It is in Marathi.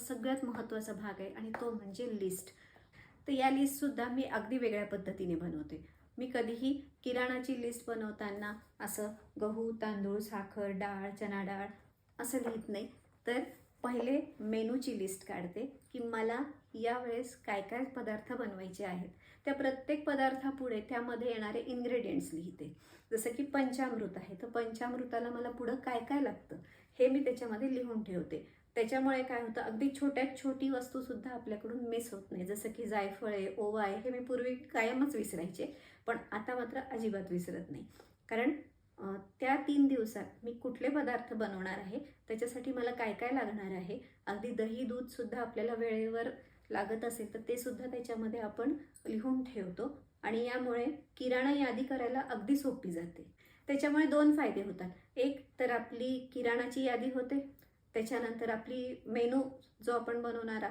सगळ्यात महत्त्वाचा भाग आहे आणि तो म्हणजे लिस्ट तर या लिस्टसुद्धा मी अगदी वेगळ्या पद्धतीने बनवते. मी कधीही किराणाची लिस्ट बनवताना असं गहू तांदूळ साखर डाळ चना डाळ असं लिहित नाही. तर पहिले मेनूची लिस्ट काढते की मला यावेळेस काय काय पदार्थ बनवायचे आहेत. त्या प्रत्येक पदार्थापुढे त्यामध्ये येणारे इन्ग्रेडियंट्स लिहिते. जसं की पंचामृत आहे. तर पंचामृताला मला पुढं काय काय लागतं हे मी त्याच्यामध्ये लिहून ठेवते. त्याच्यामुळे काय होतं अगदी छोट्यात छोटी वस्तूसुद्धा आपल्याकडून मिस होत नाही. जसं की जायफळ आहे ओवा आहे हे मी पूर्वी कायमच विसरायचे पण आता मात्र अजिबात विसरत नाही. कारण त्या तीन दिवसात मी कुठले पदार्थ बनवणार आहे त्याच्यासाठी मला काय काय लागणार आहे अगदी दही दूधसुद्धा आपल्याला वेळेवर लागत असेल तर ते सुद्धा त्याच्यामध्ये आपण लिहून ठेवतो आणि यामुळे किराणा यादी करायला अगदी सोपी जाते. त्याच्यामुळे दोन फायदे होतात. एक तर आपली किराणाची यादी होते. त्याच्यानंतर आपली मेनू जो आपण बनवणार आहोत